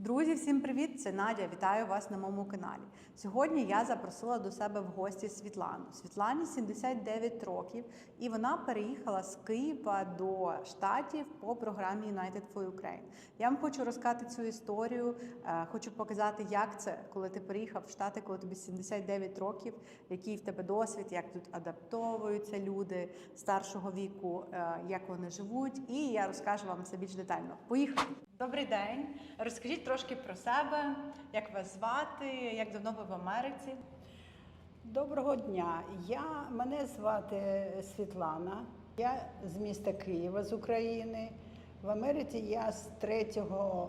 Друзі, всім привіт! Це Надя. Вітаю вас на моєму каналі. Сьогодні я запросила до себе в гості Світлану. Світлані 79 років, і вона переїхала з Києва до штатів по програмі United for Ukraine. Я вам хочу розказати цю історію. е, Хочу показати, як це, коли ти переїхав в Штати, коли тобі 79 років, який в тебе досвід, як тут адаптовуються люди старшого віку, е, як вони живуть. І я розкажу вам це більш детально. Поїхали! Добрий день. Розкажіть трошки про себе, як вас звати, як давно ви в Америці. Доброго дня. Я мене звати Світлана. Я з міста Києва з України. В Америці я з 3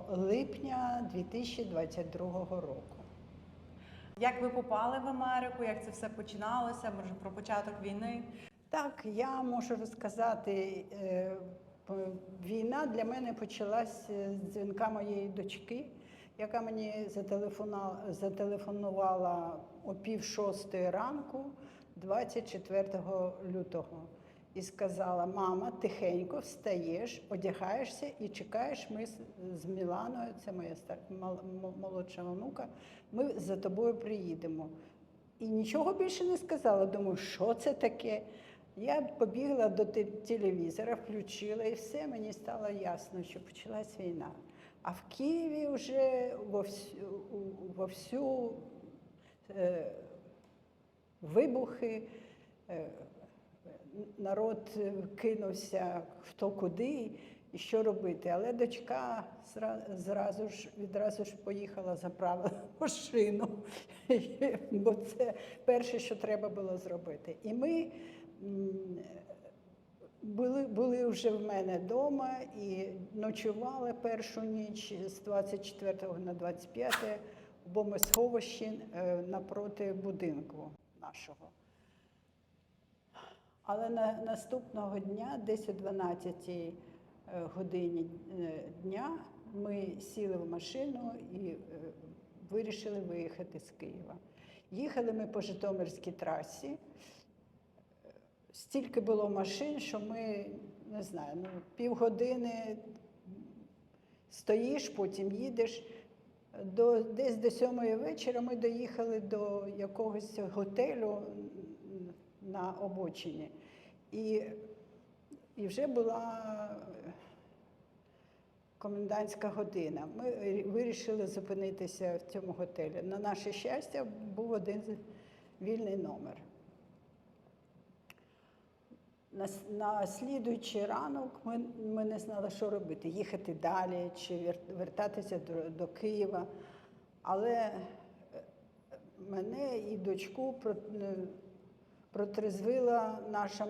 липня 2022 року. Як ви попали в Америку? Як це все починалося? Може про початок війни? Так, я можу розказати. Е, Війна для мене почалась з дзвінка моєї дочки, яка мені зателефонувала о пів шостої ранку, 24 лютого, і сказала: Мама, тихенько встаєш, одягаєшся і чекаєш. Ми з Міланою, це моя стар- молодша онука. Ми за тобою приїдемо. І нічого більше не сказала. Думаю, що це таке? Я побігла до телевізора, включила і все, мені стало ясно, що почалась війна. А в Києві вже вовсю, е, вибухи, е, народ кинувся хто куди і що робити. Але дочка зра- зразу ж відразу ж поїхала, заправила машину, бо це перше, що треба було зробити. І ми були, були вже в мене вдома і ночували першу ніч з 24 на 25 в бомбосховищі е, напроти будинку нашого. Але на наступного дня, десь о 12 е, годині е, дня, ми сіли в машину і вирішили виїхати з Києва. Їхали ми по Житомирській трасі. Стільки було машин, що ми не знаю, ну, півгодини стоїш, потім їдеш. До, десь до сьомої вечора ми доїхали до якогось готелю на обочині. І, і вже була комендантська година. Ми вирішили зупинитися в цьому готелі. На наше щастя, був один вільний номер. На, на слідуючий ранок ми, ми не знали, що робити, їхати далі чи вертатися до, до Києва. Але е, мене і дочку е, протрезвила наша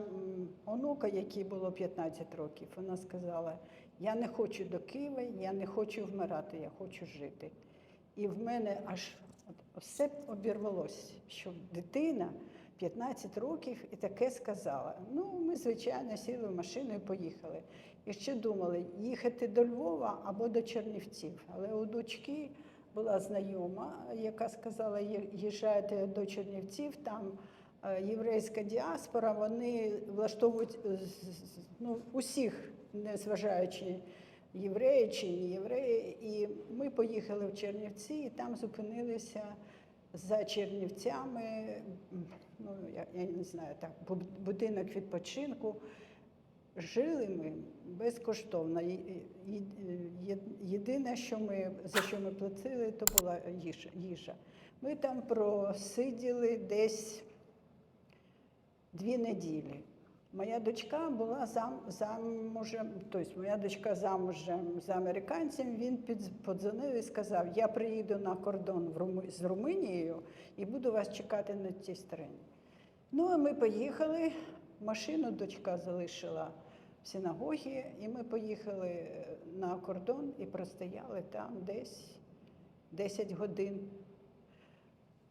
онука, якій було 15 років. Вона сказала: Я не хочу до Києва, я не хочу вмирати, я хочу жити. І в мене аж все обірвалося, що дитина 15 років і таке сказала. Ну, ми, звичайно, сіли в машину і поїхали. І ще думали, їхати до Львова або до Чернівців. Але у дочки була знайома, яка сказала, «Є- їжджайте до Чернівців, там е, єврейська діаспора, вони влаштовують ну, усіх, незважаючи євреї чи не євреї. І ми поїхали в Чернівці і там зупинилися за Чернівцями, ну я, я не знаю, так, бу- будинок відпочинку. Жили ми безкоштовно. Єдине, що ми, за що ми платили, то була їжа. Ми там просиділи десь дві неділі. Моя дочка була зам, замужем, тобто моя дочка замужем за американцем, він подзвонив і сказав, я приїду на кордон в Руму- з Румунією і буду вас чекати на цій стороні. Ну, а ми поїхали, машину дочка залишила в синагогі, і ми поїхали е, на кордон і простояли там десь 10 годин.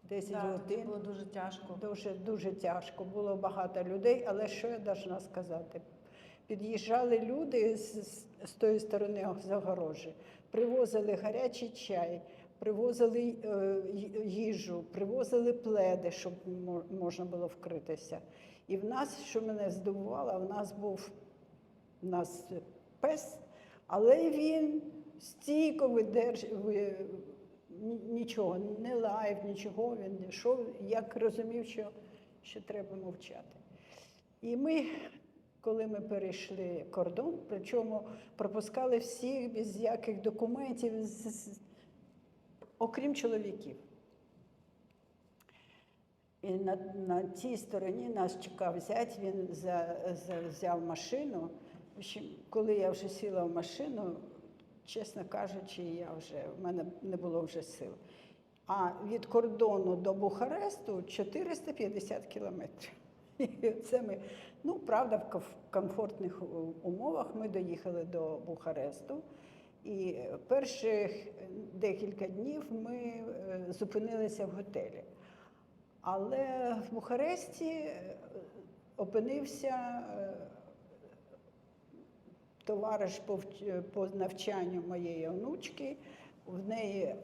10 Так, тоді годин. було дуже тяжко. Дуже дуже тяжко. Було багато людей, але що я должна сказати? Під'їжджали люди з, з, з тої сторони загорожі, привозили гарячий чай, привозили е, їжу, привозили пледи, щоб можна було вкритися. І в нас, що мене здивувало, в нас був в нас пес, але він стійко видерж... нічого, не лайв, нічого. Він йшов, як розумів, що, що треба мовчати. І ми, коли ми перейшли кордон, причому пропускали всіх без яких документів, окрім чоловіків. І на, на тій стороні нас чекав зять, він за, за, взяв машину. Коли я вже сіла в машину, чесно кажучи, я вже, в мене не було вже сил. А від кордону до Бухаресту 450 кілометрів. Це ми, ну, правда, в комфортних умовах ми доїхали до Бухаресту. І перших декілька днів ми е, зупинилися в готелі. Але в Бухаресті е, опинився е, товариш по, навчанню моєї онучки. В неї,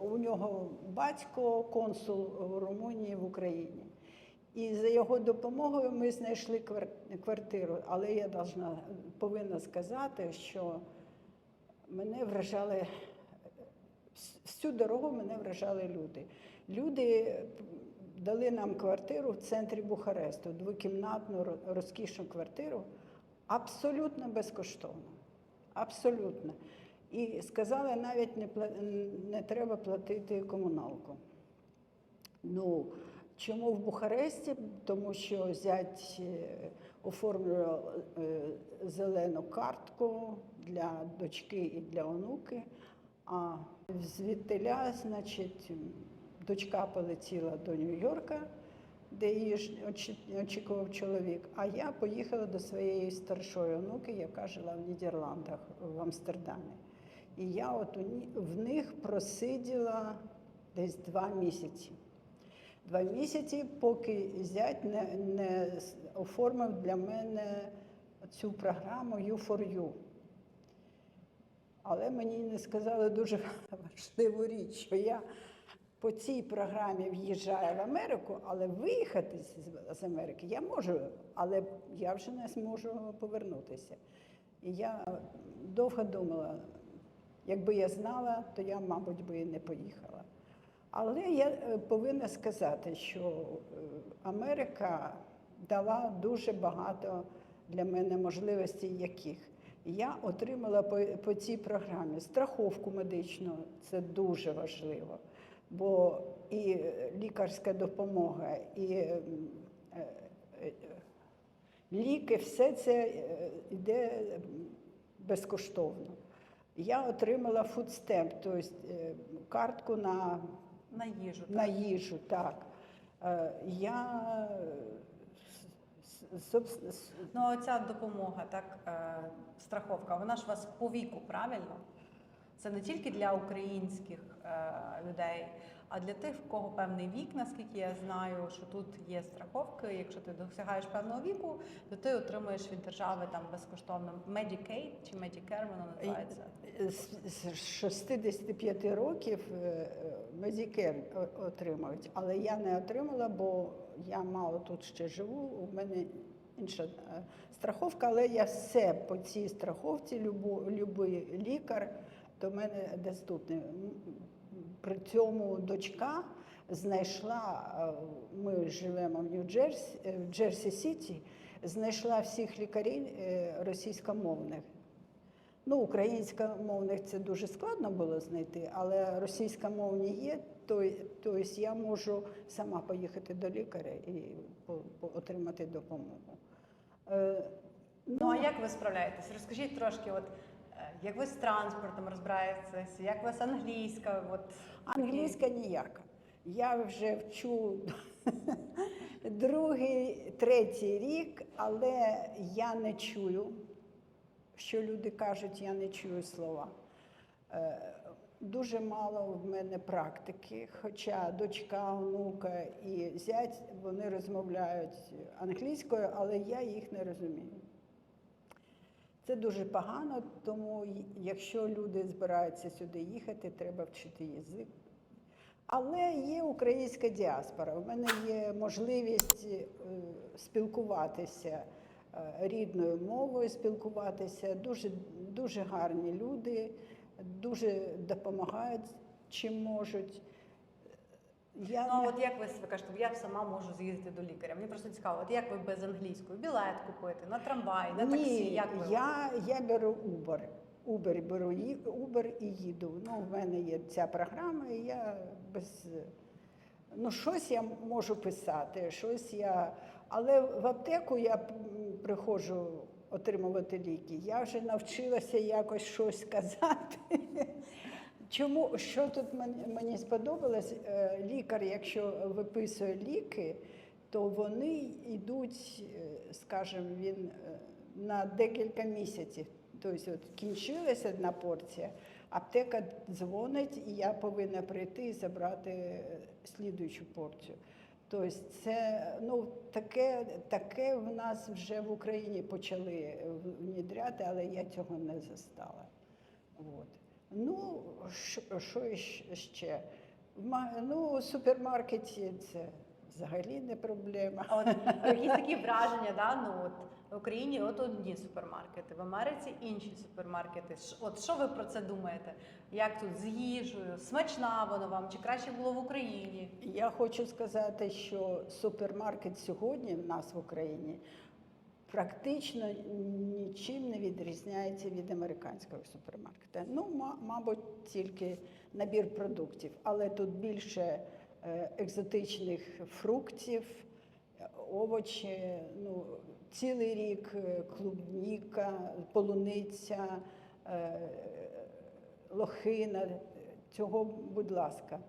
у нього батько консул в Румунії в Україні. І за його допомогою ми знайшли квар- квартиру. Але я повинна сказати, що мене вражали всю дорогу мене вражали люди. Люди дали нам квартиру в центрі Бухаресту, двокімнатну розкішну квартиру, абсолютно безкоштовно. Абсолютно. І сказали, навіть не, не треба платити комуналку. Ну, чому в Бухаресті? Тому що зять е, оформлював е, зелену картку для дочки і для онуки. А звідтиля, значить, дочка полетіла до Нью-Йорка, де її очікував чоловік. А я поїхала до своєї старшої онуки, яка жила в Нідерландах, в Амстердамі. І я от в них просиділа десь два місяці. Два місяці, поки зять не, не оформив для мене цю програму U4U. Але мені не сказали дуже важливу річ, що я по цій програмі в'їжджаю в Америку, але виїхати з- Америки я можу, але я вже не зможу повернутися. І я довго думала, якби я знала, то я, мабуть, би не поїхала. Але я е, повинна сказати, що е, Америка дала дуже багато для мене можливостей, яких я отримала по, по цій програмі страховку медичну, це дуже важливо, бо і лікарська допомога, і е, е, ліки, все це е, йде безкоштовно. Я отримала фудстемп, тобто картку на На їжу. на так? їжу, так. Я Ну, а оця допомога, так, е, страховка, вона ж вас по віку, правильно? Це не тільки для українських е, людей, а для тих, в кого певний вік, наскільки я знаю, що тут є страховки. Якщо ти досягаєш певного віку, то ти отримуєш від держави там безкоштовно Medicaid чи Medicare, воно називається. з з 65 років медикер отримують, але я не отримала, бо я мало тут ще живу. У мене інша е, страховка, але я все по цій страховці, любий лікар до мене доступний. При цьому дочка знайшла, е, ми живемо в Нью-Джерсі, е, в Джерсі Сіті, знайшла всіх лікарів е, російськомовних. Ну, українськомовних це дуже складно було знайти, але російськомовні є, то, то я можу сама поїхати до лікаря і отримати допомогу. Е, Ну а як ви справляєтесь? Розкажіть трошки, от як ви з транспортом розбираєтесь, як у вас англійська? От Англійська ніяка. Я вже вчу другий, третій рік, але я не чую, що люди кажуть, я не чую слова. Е, Дуже мало в мене практики, хоча дочка, онука і зять вони розмовляють англійською, але я їх не розумію. Це дуже погано, тому якщо люди збираються сюди їхати, треба вчити язик. Але є українська діаспора. У мене є можливість е, спілкуватися е, рідною мовою, спілкуватися. Дуже, дуже гарні люди. дуже допомагають, чим можуть. Я Ну, а не- от як ви себе кажете, я сама можу з'їздити до лікаря. Мені просто цікаво, от як ви без англійської білет купити на трамвай, на таксі? Ні, Як ви? я, я беру Uber. Uber беру Uber і їду. Ну, в мене є ця програма, і я без. Ну, щось я можу писати, щось я. Але в аптеку я приходжу отримувати ліки. Я вже навчилася якось щось казати. Чому що тут мені, сподобалось? Е, Лікар, якщо виписує ліки, то вони йдуть, е, скажімо, він е, на декілька місяців. Тобто, от кінчилася одна порція, аптека дзвонить, і я повинна прийти і забрати слідуючу порцію. Тобто, це ну таке, таке в нас вже в Україні почали внідряти, але я цього не застала. От. Ну, що, що ще? Ну, у супермаркеті це взагалі не проблема. От якісь такі враження, да? ну от в Україні от одні супермаркети, в Америці інші супермаркети. От що ви про це думаєте? Як тут з їжею? Смачна вона вам? Чи краще було в Україні? Я хочу сказати, що супермаркет сьогодні в нас в Україні практично нічим не відрізняється від американського супермаркета. Ну, мабуть, тільки набір продуктів, але тут більше е, екзотичних фруктів, овочі, ну, цілий рік е, клубніка, полуниця, е, лохина. Цього, будь ласка.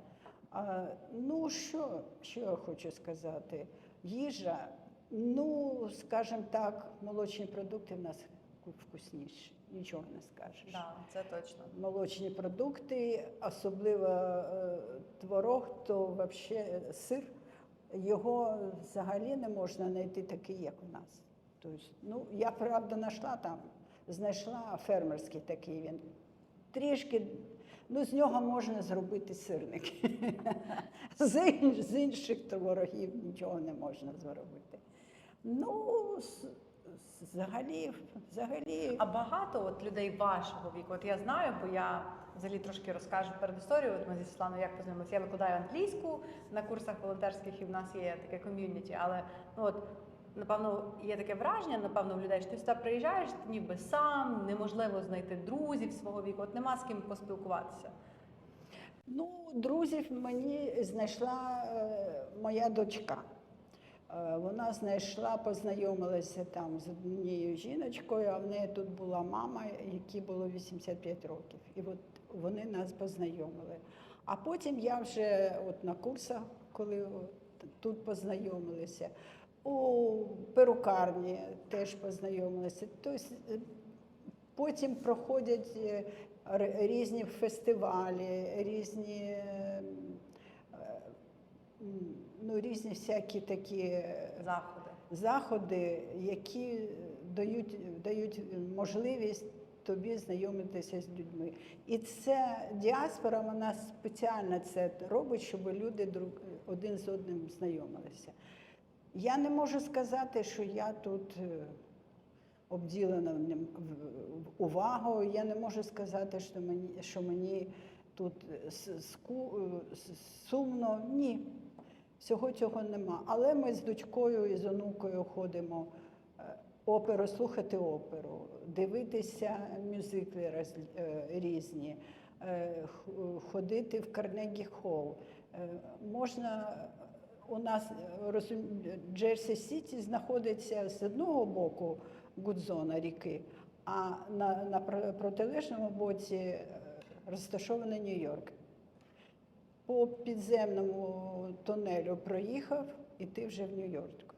А, ну, що, що я хочу сказати? Їжа, ну, скажімо так, молочні продукти в нас вкусніші, нічого не скажеш. Да, це точно. Молочні продукти, особливо е, творог, то взагалі сир, його взагалі не можна знайти такий, як у нас. Тобто, ну, я правда знайшла там, знайшла фермерський такий він. Трішки, ну з нього можна зробити сирник. з, з інших творогів нічого не можна зробити. Ну, взагалі, взагалі. А багато от людей вашого віку. От я знаю, бо я взагалі трошки розкажу перед історією. От ми зі Світланою як познайомилися. Я викладаю англійську на курсах волонтерських, і в нас є таке ком'юніті. Але ну от напевно є таке враження, напевно, в людей, що ти сюди приїжджаєш, ти ніби сам, неможливо знайти друзів свого віку. От нема з ким поспілкуватися. Ну, друзів мені знайшла е, моя дочка. Е, вона знайшла, познайомилася там з однією жіночкою, а в неї тут була мама, якій було 85 років. І от вони нас познайомили. А потім я вже от на курсах, коли тут познайомилися, у перукарні теж познайомилися. Тобто е, Потім проходять е, різні фестивалі, різні, ну, різні всякі такі е, Заходи. заходи, які дають, дають можливість тобі знайомитися з людьми. І це діаспора, вона спеціально це робить, щоб люди друг один з одним знайомилися. Я не можу сказати, що я тут е, обділена увагою. Я не можу сказати, що мені, що мені тут е, сумно. Ні, всього цього нема. Але ми з дочкою і з онукою ходимо е, оперу, слухати оперу, дивитися мюзикли е, різні, е, ходити в Карнегі Холл. Можна у нас розум... Джерсі Сіті знаходиться з одного боку Гудзона ріки, а на, на протилежному боці розташований Нью-Йорк. По підземному тунелю проїхав, і ти вже в Нью-Йорку.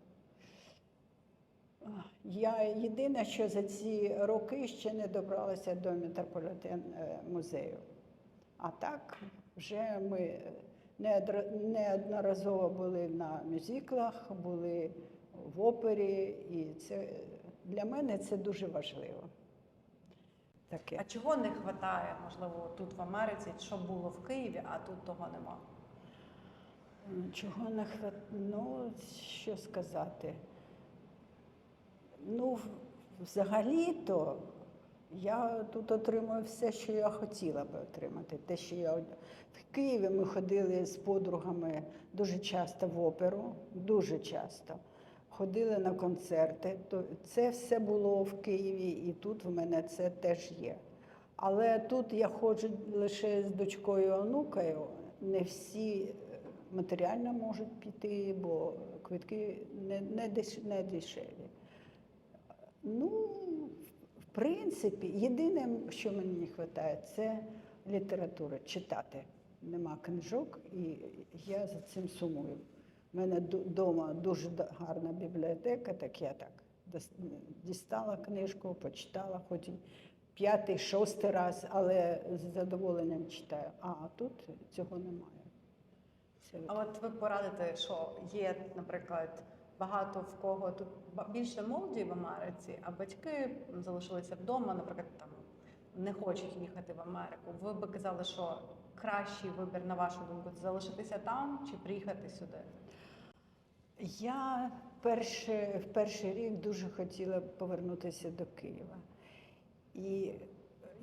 Я єдине, що за ці роки ще не добралася до метрополітен е, музею. А так, вже ми неодноразово були на мюзиклах, були в опері, і це для мене це дуже важливо. Таке. А чого не вистачає, можливо, тут в Америці, що було в Києві, а тут того нема? Чого не хват... Ну, що сказати? Ну, взагалі-то Я тут отримую все, що я хотіла би отримати. Те, що я в Києві ми ходили з подругами дуже часто в оперу, дуже часто. Ходили на концерти. То це все було в Києві, і тут в мене це теж є. Але тут я ходжу лише з дочкою онукою. Не всі е, матеріально можуть піти, бо квитки не, не, деш, не дешеві. Ну, в принципі, єдине, що мені не вистачає, це література, читати. Нема книжок, і я за цим сумую. У мене вдома дуже гарна бібліотека, так я так дістала книжку, почитала, хоч п'ятий, шостий раз, але з задоволенням читаю. А тут цього немає. Це. А от ви порадите, що є, наприклад, багато в кого тут більше молоді в Америці, а батьки залишилися вдома, наприклад, там не хочуть їхати в Америку. Ви би казали, що кращий вибір, на вашу думку, залишитися там чи приїхати сюди? Я перше, в перший рік дуже хотіла повернутися до Києва. І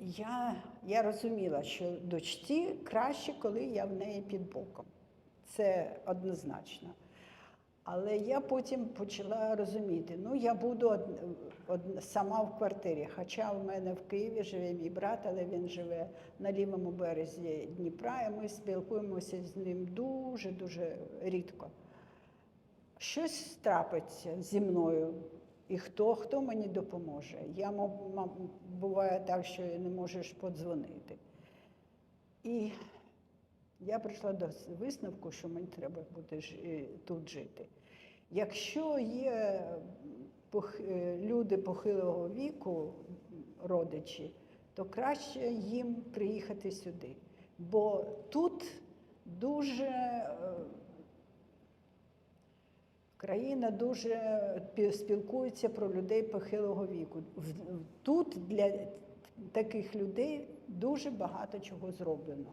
я, я розуміла, що дочці краще, коли я в неї під боком. Це однозначно. Але я потім почала розуміти, ну я буду од, од- сама в квартирі. Хоча в мене в Києві живе мій брат, але він живе на лівому березі Дніпра, і ми спілкуємося з ним дуже-дуже рідко щось трапиться зі мною, і хто, хто мені допоможе. Я буває так, що не можеш подзвонити. І я прийшла до висновку, що мені треба буде е, тут жити. Якщо є е, люди похилого віку, родичі, то краще їм приїхати сюди. Бо тут дуже е, Країна дуже спілкується про людей похилого віку. Тут для таких людей дуже багато чого зроблено.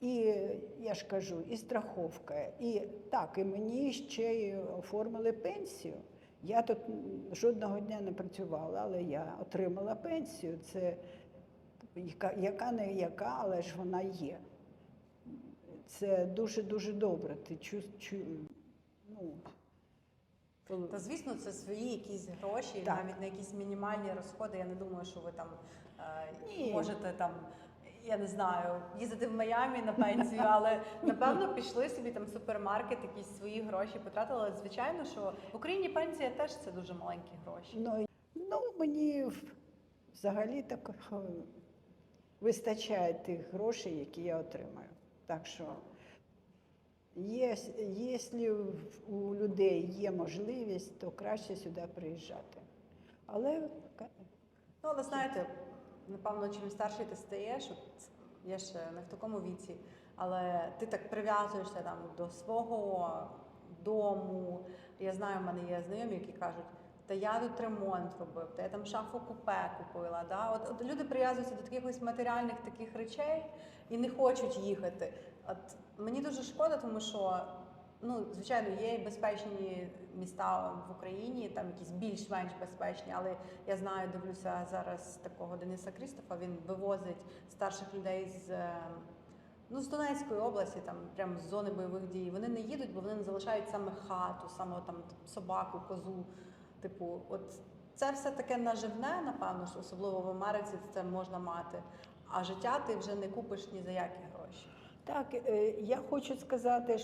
І я ж кажу, і страховка, і так, і мені ще й оформили пенсію. Я тут жодного дня не працювала, але я отримала пенсію. Це яка, яка не яка, але ж вона є. Це дуже дуже добре. Ти чу, чу, ну, Та звісно, це свої якісь гроші, Так. навіть на якісь мінімальні розходи. Я не думаю, що ви там е, Ні. можете там. Я не знаю, їздити в Майамі на пенсію, але напевно пішли собі там супермаркет, якісь свої гроші потратили. Звичайно, що в Україні пенсія теж це дуже маленькі гроші. Ну, ну мені взагалі так е, вистачає тих грошей, які я отримаю. Так що, є, якщо у людей є можливість, то краще сюди приїжджати. Але Ну, але знаєте, напевно, чим старший ти стаєш, я ще не в такому віці, але ти так прив'язуєшся там до свого дому. Я знаю, в мене є знайомі, які кажуть, та я тут ремонт робив, та я там шафу купе купила. Да? От, от люди прив'язуються до якихось матеріальних таких речей і не хочуть їхати. От мені дуже шкода, тому що ну, звичайно, є безпечні міста в Україні, там якісь більш-менш безпечні, але я знаю, дивлюся зараз такого Дениса Крістофа. Він вивозить старших людей з. е, Ну, з Донецької області, там прямо з зони бойових дій, вони не їдуть, бо вони не залишають саме хату, саме там собаку, козу. Типу, от це все таке наживне, напевно, що особливо в Америці це можна мати. А життя ти вже не купиш ні за які. Так, е, я хочу сказати,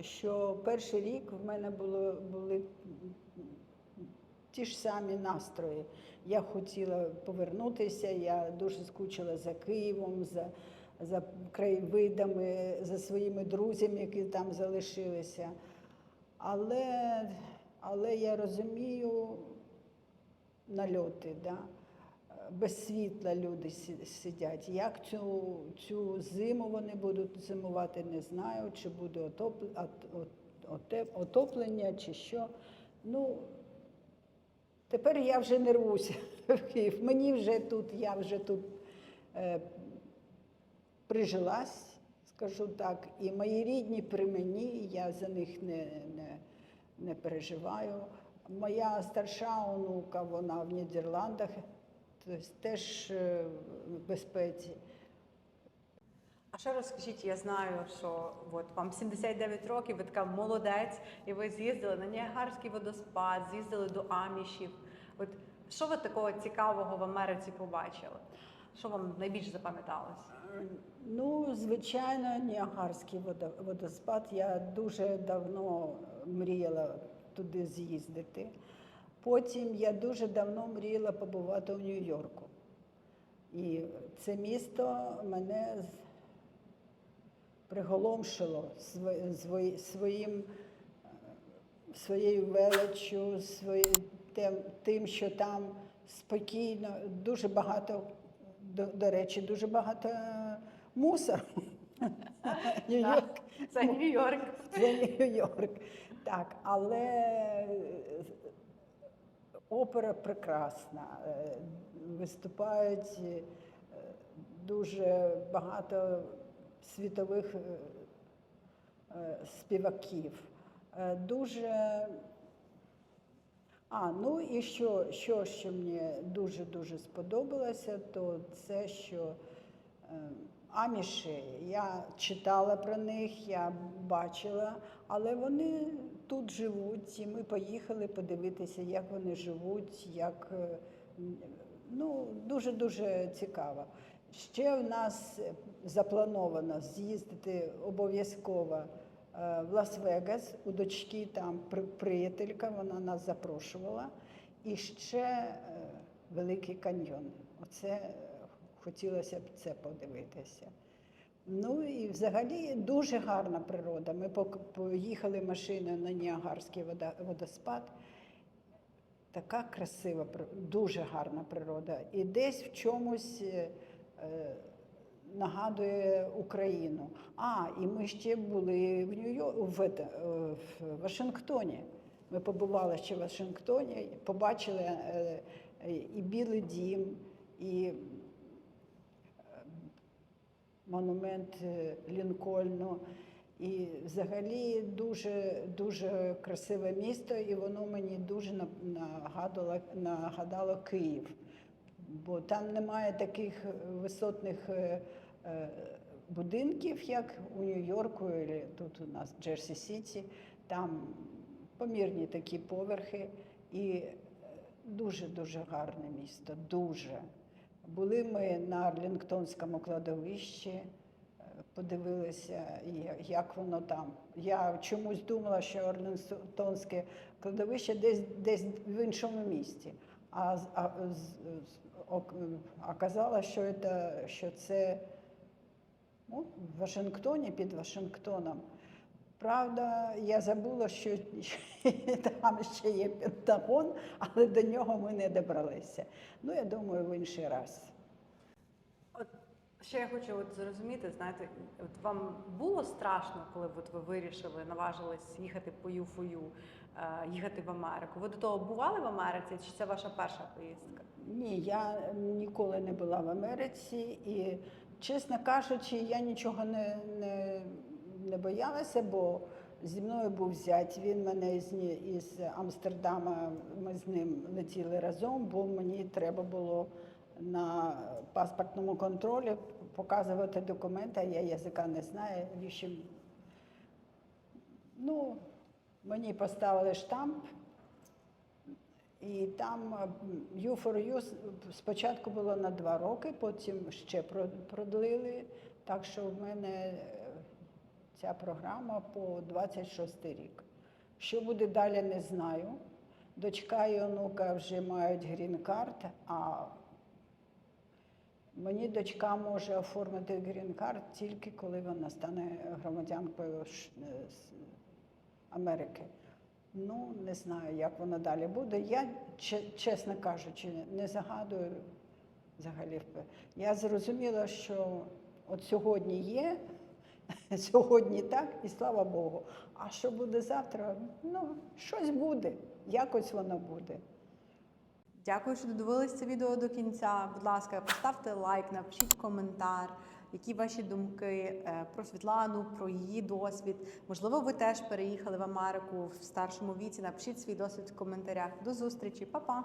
що перший рік в мене було, були ті ж самі настрої. Я хотіла повернутися, я дуже скучила за Києвом, за, за краєвидами, за своїми друзями, які там залишилися. Але, але я розумію нальоти, да? Без світла люди сидять. Як цю, цю зиму вони будуть зимувати, не знаю, чи буде отоплення, чи що. Ну, тепер я вже не рвуся в Київ. Мені вже тут, я вже тут е, прижилась, скажу так, і мої рідні при мені, я за них не, не, не переживаю. Моя старша онука, вона в Нідерландах тобто теж е, в безпеці. А ще розкажіть, я знаю, що от вам 79 років, ви така молодець, і ви з'їздили на Ніагарський водоспад, з'їздили до Амішів. От що ви такого цікавого в Америці побачили? Що вам найбільше запам'яталось? Ну, звичайно, Ніагарський водо- водоспад. Я дуже давно мріяла туди з'їздити. Потім я дуже давно мріяла побувати у Нью-Йорку. І це місто мене приголомшило своїм, е, своєю величчю, своїм тим, що там спокійно, дуже багато, до, до речі, дуже багато е, мусору. Нью-Йорк Це Нью-Йорк. це Нью-Йорк. Так, але е, опера прекрасна. е, Виступають е, дуже багато світових е, співаків. Дуже. А, ну і що, що ще мені дуже-дуже сподобалося, то це, що аміші, я читала про них, я бачила, але вони тут живуть, і ми поїхали подивитися, як вони живуть, як е, ну, дуже-дуже цікаво. Ще в нас заплановано з'їздити обов'язково е, в Лас-Вегас. У дочки там приятелька, вона нас запрошувала. І ще е, Великий каньйон. Оце хотілося б це подивитися. Ну і взагалі дуже гарна природа. Ми поїхали машиною на Ніагарський водоспад. Така красива, дуже гарна природа. І десь в чомусь е, е, нагадує Україну. А, і ми ще були в Нью-Йорку, в, е, в Вашингтоні. Ми побували ще в Вашингтоні, побачили і Білий дім, і монумент е, Лінкольну. І взагалі дуже дуже красиве місто, і воно мені дуже на- нагадало, нагадало Київ. Бо там немає таких висотних е, е, будинків, як у Нью-Йорку, або тут у нас Джерсі Сіті. Там помірні такі поверхи, і дуже-дуже гарне місто. Дуже. Були ми на Арлінгтонському кладовищі, е, подивилися, як воно там. Я чомусь думала, що Арлінгтонське кладовище десь, десь в іншому місті. А, а ок- оказалось, що це, що це ну, в Вашингтоні під Вашингтоном. Правда, я забула, що там ще є Пентагон, але до нього ми не добралися. Ну, я думаю, в інший раз. От ще я хочу от зрозуміти, знаєте, от вам було страшно, коли от ви вирішили, наважились їхати по ЮФОЮ, е, їхати в Америку. Ви до того бували в Америці, чи це ваша перша поїздка? Ні, я ніколи не була в Америці і, чесно кажучи, я нічого не, не, не боялася, бо зі мною був зять. Він мене із, Амстердама, ми з ним летіли разом, бо мені треба було на паспортному контролі показувати документи, я язика не знаю. В ну, мені поставили штамп. І там U4U спочатку було на два роки, потім ще продлили. Так що в мене ця програма по 26 рік. Що буде далі, не знаю. Дочка і онука вже мають грін-карт, а мені дочка може оформити грін-карт тільки коли вона стане громадянкою е, Америки. Ну, не знаю, як воно далі буде. Я, чесно кажучи, не загадую взагалі. Я зрозуміла, що от сьогодні є, сьогодні так, і слава Богу. А що буде завтра? Ну, щось буде, якось воно буде. Дякую, що додивились це відео до кінця. Будь ласка, поставте лайк, напишіть коментар, які ваші думки е, про Світлану, про її досвід. Можливо, ви теж переїхали в Америку в старшому віці. Напишіть свій досвід в коментарях. До зустрічі, Па-па!